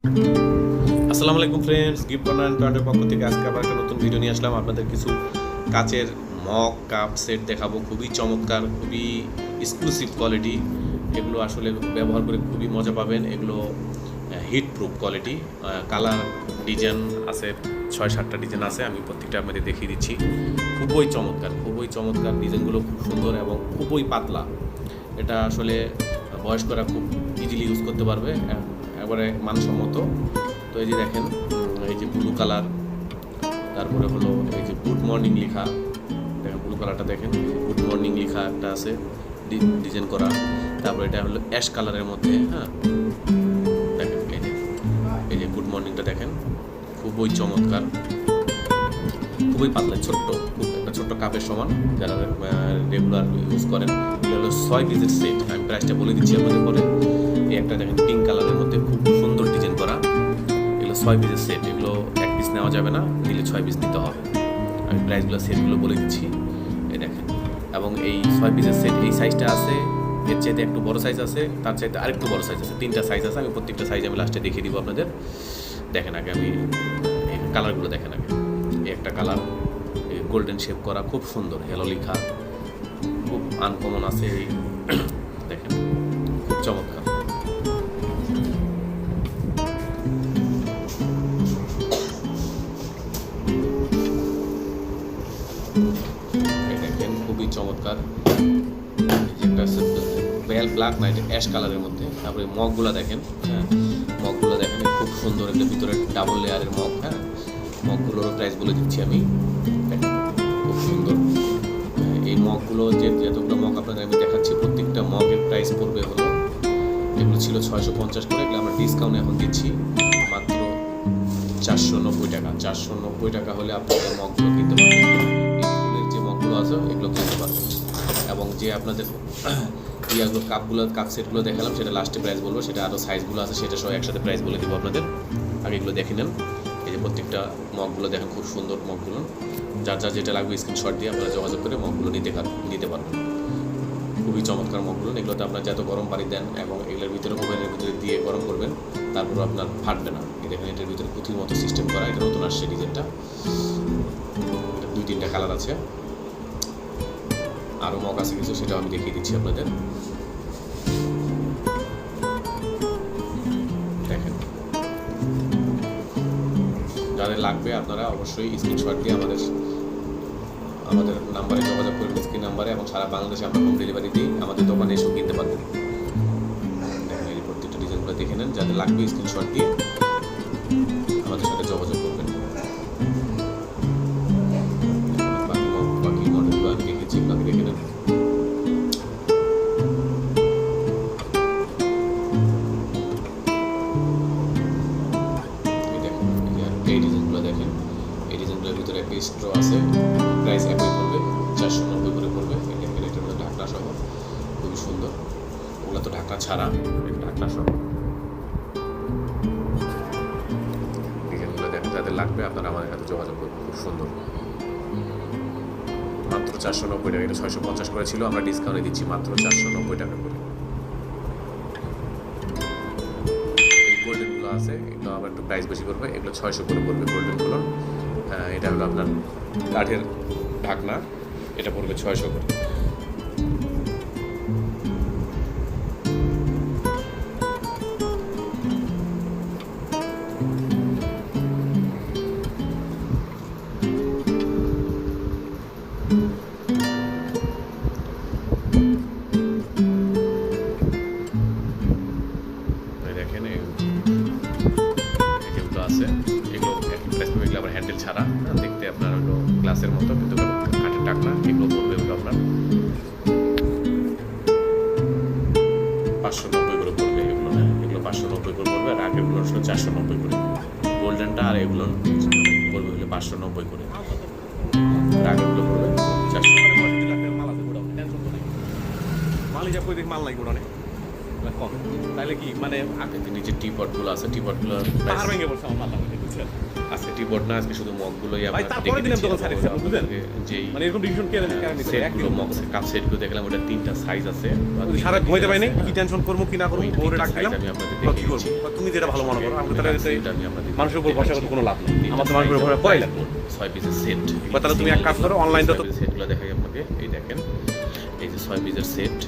আসসালামু আলাইকুম friends gift and পয়েন্টের পক্ষ থেকে আজকে আবার একটা নতুন ভিডিও নিয়ে আসলাম। আপনাদের কিছু কাচের মগ কাপ সেট দেখাবো। খুবই চমৎকার, খুবই এক্সক্লুসিভ কোয়ালিটি এগুলো আসলে ব্যবহার করে খুবই মজা পাবেন। এগুলো heat proof quality colour design আছে ছয় সাতটা ডিজাইন আছে। আমি প্রত্যেকটা আপনাদের দেখিয়ে দিচ্ছি। খুবই চমৎকার খুবই চমৎকার ডিজাইনগুলো খুব সুন্দর এবং খুবই পাতলা। এটা আসলে বয়স্করা খুব ইজিলি ইউজ করতে পারবে। একবারে মানসম্মত। তো এই যে দেখেন, এই যে ব্লু কালার তারপরে হলো এই যে গুড মর্নিং লেখা। দেখেন ব্লু কালারটা দেখেন গুড মর্নিং লেখা একটা আছে ডিজাইন করা। তারপরে এটা হলো অ্যাশ কালারের মধ্যে হ্যাঁ। দেখেন, এই যে এই যে গুড মর্নিংটা দেখেন, খুবই চমৎকার। খুবই পাতলা, ছোট্ট খুব একটা ছোট্ট কাপের সমান, যারা রেগুলার ইউজ করেন। এগুলো হলো ছয় পিসের সেট আমি প্রাইসটা বলে দিচ্ছি আপনাদের পরে। এই একটা দেখেন পিঙ্ক কালারের মধ্যে খুব সুন্দর ডিজাইন করা। এগুলো ছয় পিসের সেট এগুলো এক পিস নেওয়া যাবে না, নিলে ছয় পিস নিতে হবে। আমি প্রাইসগুলো সেটগুলো বলে দিচ্ছি। এই দেখেন, এবং এই ছয় পিসের সেট এই সাইজটা আছে, এর চাইতে একটু বড় সাইজ আছে, তার চাইতে আরেকটু বড় সাইজ আছে, তিনটা সাইজ আছে, আমি প্রত্যেকটা সাইজ আমি লাস্টে দেখিয়ে দিব আপনাদের। দেখেন আগে আমি কালারগুলো দেখেন আগে। এই একটা কালার গোল্ডেন শেপ করা, খুব সুন্দর হেলো লেখা। খুব আনকমন আছে এই। দেখেন, খুব চমৎকার। দেখেন খুবই চমৎকার। একটা বেল ব্ল্যাক না এটা অ্যাশ কালারের মধ্যে। তারপরে মগগুলো দেখেন। হ্যাঁ মগগুলো দেখেন খুব সুন্দর এগুলো ভিতরে ডাবল লেয়ারের মগ হ্যাঁ। মগগুলোরও প্রাইস বলে দিচ্ছি আমি। খুব সুন্দর। হ্যাঁ, এই মগগুলো যে যতগুলো মগ আপনাদের আমি দেখাচ্ছি প্রত্যেকটা মগের প্রাইস পড়বে হলো এগুলো ছিল ছয়শো পঞ্চাশ করে। এগুলো আমরা ডিসকাউন্ট এখন দিচ্ছি মাত্র চারশো নব্বই টাকা। চারশো নব্বই টাকা হলে আপনাদের মগগুলো কিনতে পারবেন। আছে, এগুলো কিনতে পারবেন। এবং যে আপনাদের ইয়াগুলো কাপগুলো, কাপ সেটগুলো দেখালাম, সেটা লাস্টে প্রাইস বলব, সেটা আরও সাইজগুলো আছে, সেটা সব একসাথে প্রাইস বলে দিব আপনাদের। আগে এগুলো দেখে নেন। এই যে প্রত্যেকটা মগগুলো দেখেন, খুব সুন্দর মগগুলো। যার যার যেটা লাগবে স্ক্রিনশট দিয়ে আপনারা যোগাযোগ করে মগগুলো নিতে নিতে পারবেন। খুবই চমৎকার মগগুলো। এগুলোতে আপনার যত গরম পানি দেন এবং এগুলোর ভিতরে ওভেনের ভিতরে দিয়ে গরম করবেন, তারপর আপনার ফাটবে না। দেখেন, এটার ভিতরে পুঁথির মতো সিস্টেম করা, এটা নতুন আসছে ডিজাইনটা। দুই তিনটা কালার আছে। আরও মগ আছে কিছু সেটাও আমি দেখিয়ে দিচ্ছি আপনাদের। দেখেন। যাদের লাগবে আপনারা অবশ্যই স্ক্রিনশট দিয়ে আমাদের আমাদের নাম্বারে যোগাযোগ করবেন স্ক্রিন নাম্বারে, এবং সারা বাংলাদেশে আমরা হোম ডেলিভারি দিই আমাদের দোকানে এসেও কিনতে পারবেন। দেখেন এই প্রত্যেকটা ডিজাইনগুলো দেখে নেন। যাদের লাগবে স্ক্রিনশট দিয়ে আছে প্রাইস একই পড়বে চারশো নব্বই করে পড়বে এই দেখেন এটার মধ্যে ঢাকনা সহ, খুবই সুন্দর। ওগুলো তো ঢাকনা ছাড়া ঢাকনা সহ। ডিজাইনগুলো দেখেন যাদের লাগবে আপনারা আমাদের সাথে যোগাযোগ করবেন খুব সুন্দর। মাত্র চারশো নব্বই টাকা, এটা ছয়শো পঞ্চাশ করে ছিল, আমরা ডিসকাউন্টে দিচ্ছি মাত্র চারশো নব্বই টাকা করে। গোল্ডেনগুলো আছে, এগুলো আবার একটু প্রাইস বেশি পড়বে, এগুলো ছয়শো করে পড়বে গোল্ডেনগুলো এটা হলো আপনার কাঠের ঢাকনা এটা পড়বে ছয়শো করে। হ্যাঁ, দেখতে আপনার হলো গ্লাসের মতো কিন্তু কাঠের টাকনা এগুলো পড়বে এগুলো আপনার পাঁচশো নব্বই করে পড়বে এগুলো হ্যাঁ? এগুলো পাঁচশো নব্বই করে পড়বে আর আগেরগুলো হলো চারশো নব্বই করে। গোল্ডেনটা আর এগুলো পড়বে হলো পাঁচশো নব্বই করে। আর আগেরগুলো পড়বে চারশো মালিক কই দেখ মাল নাই গোডানে তাহলে কি মানে আগে যে নিচে টি পটগুলো আছে টি পটগুলো পাহাড় ভেঙে পড়ছে আমার মাল লাগবে বুঝছেন আজকে টিবোর্ড না আজকে শুধু মগগুলোই ভাই, আমরা তারপরে আমি দোকান আপনি বুঝলেন? যেই মানে এরকম ডিসিশন কে কেন নিতে সেটগুলো মগ কাপ সেটগুলো দেখলাম ওটা তিনটা সাইজ আছে। সারা ঘুমাইতে পারি নাই কি টেনশন করব কি না করব তিনটা ডাক দিলাম। আমি আপনাদের কি করব? বা তুমি যেটা ভালো মনে করো আমি তাহলে এটা আমি আপনাদের মানুষের উপর ভরসা করতে কোনো লাভ নেই। আমার তো মানুষের উপর ভরসা করাই লাগবে ছয় পিসের সেট বা তাহলে তুমি এক কাজ করো, টা তো- সেটগুলো দেখাই আপনাকে এই দেখেন এই যে ছয় পিসের সেট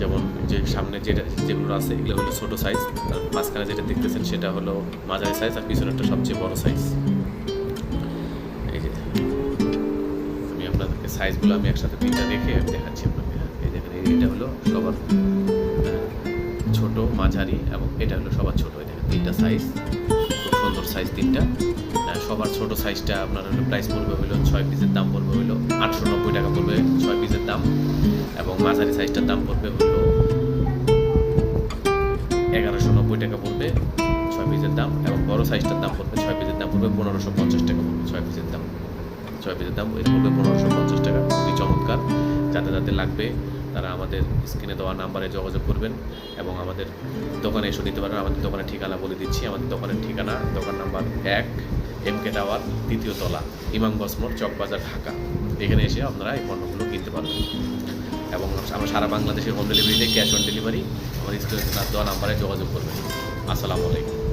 যেমন যে সামনে যেটা যেগুলো আছে, এগুলো হলো ছোট সাইজ আর মাঝখানে যেটা দেখতেছেন সেটা হলো মাঝারি সাইজ আর পিছনেরটা সবচেয়ে বড় সাইজ এই যে আমি আপনাদেরকে সাইজগুলো আমি একসাথে তিনটা রেখে দেখাচ্ছি আপনাকে। এই দেখেন এটা হলো সবার ছোট, মাঝারি এবং এটা হলো সবার ছোটো। এই দেখেন, তিনটা সাইজ সুন্দর সাইজ তিনটা। সবার ছোট সাইজটা আপনার প্রাইস পড়বে হলো ছয় পিসের দাম পড়বে হলো আটশো নব্বই টাকা পড়বে ছয় পিসের দাম। এবং মাঝারি সাইজটার দাম পড়বে হলো এগারোশো নব্বই টাকা পড়বে ছয় পিসের দাম। এবং বড় সাইজটার দাম পড়বে ছয় পিসের দাম পড়বে পনেরোশো পঞ্চাশ টাকা পড়বে ছয় পিসের দাম। ছয় পিসের দাম এটা পড়বে পনেরোশো পঞ্চাশ টাকা। খুবই চমৎকার। যাতে যাতে লাগবে তারা আমাদের স্ক্রিনে দেওয়া নাম্বারে যোগাযোগ করবেন এবং আমাদের দোকানে এসে নিতে পারেন। আমাদের দোকানের ঠিকানা বলে দিচ্ছি। আমাদের দোকানের ঠিকানা, দোকান নাম্বার এক এম কে টাওয়ার, দ্বিতীয় তলা, ইমাম বসমোর চকবাজার, ঢাকা। এখানে এসে আপনারা এই পণ্যগুলো কিনতে পারবেন। এবং আমরা সারা বাংলাদেশের হোম ডেলিভারিতে ক্যাশ অন ডেলিভারি আমার স্ক্রিনে দেওয়া নাম্বারে যোগাযোগ করবেন। আসসালামু আলাইকুম।